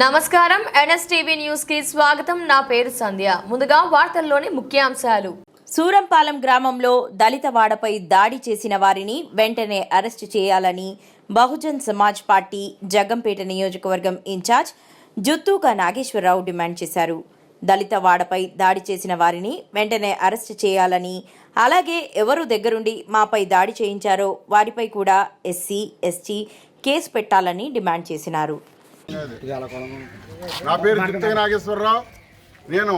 నమస్కారం. ఎన్ఎస్టీవీ న్యూస్కి స్వాగతం. నా పేరు సంధ్య. ముందుగా వార్తల్లోని ముఖ్యాంశాలు. సూరంపాలెం గ్రామంలో దళిత వాడపై దాడి చేసిన వారిని వెంటనే అరెస్టు చేయాలని బహుజన్ సమాజ్ పార్టీ జగంపేట నియోజకవర్గం ఇన్ఛార్జ్ జుత్తూక నాగేశ్వరరావు డిమాండ్ చేశారు. దళిత వాడపై దాడి చేసిన వారిని వెంటనే అరెస్టు చేయాలని అలాగే ఎవరు దగ్గరుండి మాపై దాడి చేయించారో వారిపై కూడా ఎస్సీ ఎస్టీ కేసు పెట్టాలని డిమాండ్ చేసినారు. నా పేరు చిత్తగ నాగేశ్వరరావు. నేను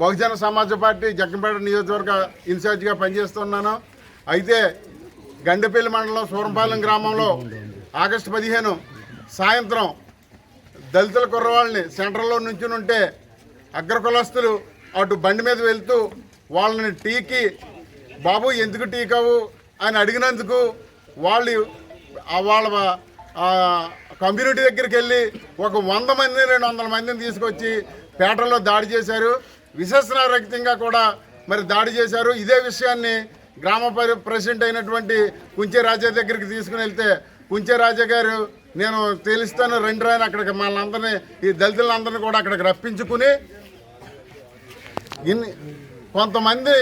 బహుజన సమాజ పార్టీ జగ్గంపేట నియోజకవర్గ ఇన్ఛార్జిగా పనిచేస్తున్నాను. అయితే గండపల్లి మండలం సూరంపాలెం గ్రామంలో ఆగస్టు పదిహేను సాయంత్రం దళితుల కుర్రవాళ్ళని సెంటర్లో నుంచి ఉంటే అగ్రకులస్తులు అటు బండి మీద వెళ్తూ వాళ్ళని టీకి బాబు ఎందుకు టీకావు? అని అడిగినందుకు వాళ్ళు వాళ్ళ కమ్యూనిటీ దగ్గరికి వెళ్ళి ఒక వంద మంది రెండు వందల మందిని తీసుకొచ్చి పేటలో దాడి చేశారు. విశ్వసనారహితంగా కూడా మరి దాడి చేశారు. ఇదే విషయాన్ని గ్రామ పరి- ప్రెసిడెంట్ అయినటువంటి కుంచే రాజా దగ్గరికి తీసుకుని వెళ్తే కుంచే రాజా గారు నేను తేలిస్తాను రెండు రాని అక్కడికి మనందరినీ ఈ దళితులందరినీ కూడా అక్కడికి రప్పించుకుని ఇన్ని కొంతమంది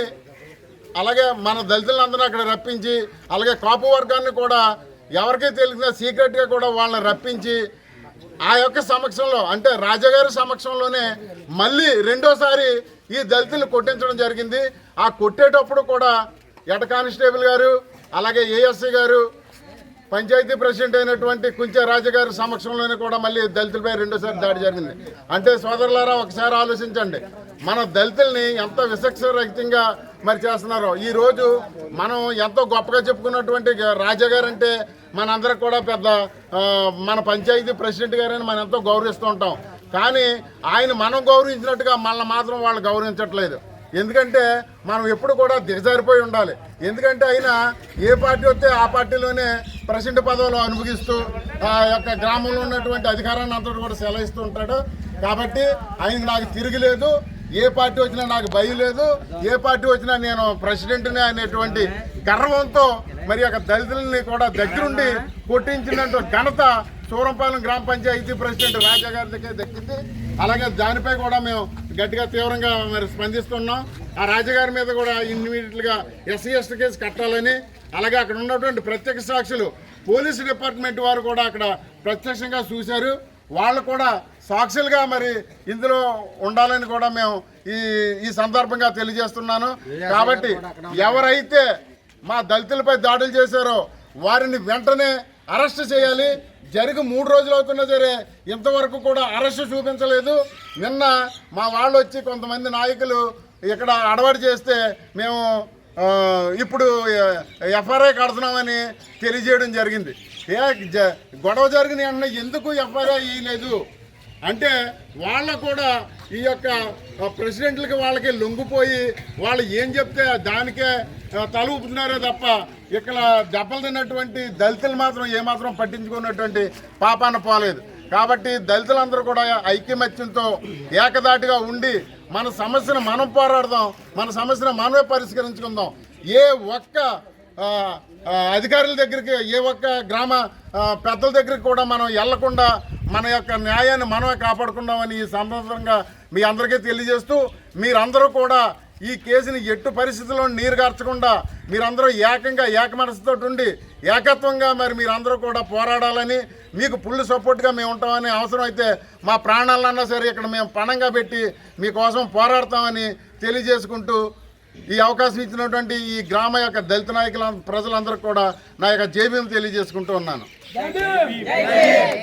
అలాగే మన దళితులందరినీ అక్కడ రప్పించి అలాగే కాపు వర్గాన్ని కూడా ఎవరికీ తెలిసిన సీక్రెట్గా కూడా వాళ్ళని రప్పించి ఆ యొక్క సమక్షంలో అంటే రాజాగారి సమక్షంలోనే మళ్ళీ రెండోసారి ఈ దళితులు కొట్టించడం జరిగింది. ఆ కొట్టేటప్పుడు కూడా ఎట కానిస్టేబుల్ గారు అలాగే ఏఎస్సీ గారు పంచాయతీ ప్రెసిడెంట్ అయినటువంటి కుంచె రాజగారి సమక్షంలోనే కూడా మళ్ళీ దళితులపై రెండోసారి దాడి జరిగింది. అంటే సోదరులారా ఒకసారి ఆలోచించండి. మన దళితుల్ని ఎంత విశక్షరహితంగా మరి చేస్తున్నారో. ఈ రోజు మనం ఎంతో గొప్పగా చెప్పుకున్నటువంటి రాజాగారు అంటే మనందరికి కూడా పెద్ద మన పంచాయతీ ప్రెసిడెంట్ గారని మనం ఎంతో గౌరవిస్తూ ఉంటాం. కానీ ఆయన మనం గౌరవించినట్టుగా మనల్ని మాత్రం వాళ్ళు గౌరవించట్లేదు. ఎందుకంటే మనం ఎప్పుడు కూడా దిగజారిపోయి ఉండాలి. ఎందుకంటే ఆయన ఏ పార్టీ వస్తే ఆ పార్టీలోనే ప్రెసిడెంట్ పదవులు అనుభవిస్తూ ఆ యొక్క గ్రామంలో ఉన్నటువంటి అధికారాన్ని అంతా కూడా సెలవిస్తూ ఉంటాడు. కాబట్టి ఆయనకి నాకు తిరిగిలేదు ఏ పార్టీ వచ్చినా నాకు భయం లేదు. ఏ పార్టీ వచ్చినా నేను ప్రెసిడెంట్నే అనేటువంటి గర్వంతో మరి యొక్క దళితులని కూడా దగ్గరుండి కొట్టించినట్టు ఘనత సూరంపాలెం గ్రామ పంచాయతీ ప్రెసిడెంట్ రాజా గారి దగ్గర దక్కింది. అలాగే దానిపై కూడా మేము గట్టిగా తీవ్రంగా మరి స్పందిస్తున్నాం. ఆ రాజాగారి మీద కూడా ఇమ్మీడియట్గా ఎస్సీ ఎస్టీ కేసు కట్టాలని అలాగే అక్కడ ఉన్నటువంటి ప్రత్యక్ష సాక్షులు పోలీసు డిపార్ట్మెంట్ వారు కూడా అక్కడ ప్రత్యక్షంగా చూశారు. వాళ్ళు కూడా సాక్షులుగా మరి ఇందులో ఉండాలని కూడా మేము ఈ ఈ సందర్భంగా తెలియజేస్తున్నాను. కాబట్టి ఎవరైతే మా దళితులపై దాడులు చేశారో వారిని వెంటనే అరెస్ట్ చేయాలి. జరిగి మూడు రోజులు అవుతున్నా సరే ఇంతవరకు కూడా అరెస్ట్ చూపించలేదు. నిన్న మా వాళ్ళు వచ్చి కొంతమంది నాయకులు ఇక్కడ అడవాడు చేస్తే మేము ఇప్పుడు ఎఫ్ఆర్ఐ కడుతున్నామని తెలియజేయడం జరిగింది. ఏ జ- గొడవ జరిగిన వెంటనే ఎందుకు ఎఫ్ఆర్ఐ వేయలేదు అంటే వాళ్ళ కూడా ఈ యొక్క ప్రెసిడెంట్లకి వాళ్ళకి లొంగిపోయి వాళ్ళు ఏం చెప్తే దానికే తల ఊపుతున్నారే తప్ప ఇక్కడ దెబ్బలు తిన్నటువంటి దళితులు మాత్రం ఏమాత్రం పట్టించుకున్నటువంటి పాపాన పోలేదు. కాబట్టి దళితులందరూ కూడా ఐక్యమత్యంతో ఏకదాటిగా ఉండి మన సమస్యను మనం పోరాడదాం మన సమస్యను మనమే పరిష్కరించుకుందాం. ఏ ఒక్క అధికారుల దగ్గరికి ఏ ఒక్క గ్రామ పెద్దల దగ్గరికి కూడా మనం వెళ్ళకుండా మన యొక్క న్యాయాన్ని మనమే కాపాడుకుందామని ఈ సందర్భంగా మీ అందరికీ తెలియజేస్తూ మీరందరూ కూడా ఈ కేసుని ఎట్టు పరిస్థితుల్లో నీరు గార్చకుండా మీరందరూ ఏకంగా ఏకమనసుతో ఉండి ఏకత్వంగా మరి మీరందరూ కూడా పోరాడాలని మీకు ఫుల్ సపోర్ట్గా మేము ఉంటామని అవసరం అయితే మా ప్రాణాలన్నా సరే ఇక్కడ మేము పణంగా పెట్టి మీకోసం పోరాడతామని తెలియజేసుకుంటూ ఈ అవకాశం ఇచ్చినటువంటి ఈ గ్రామ యొక్క దళిత నాయకుల ప్రజలందరూ కూడా నా యొక్క జేబీఎం తెలియజేసుకుంటూ ఉన్నాను.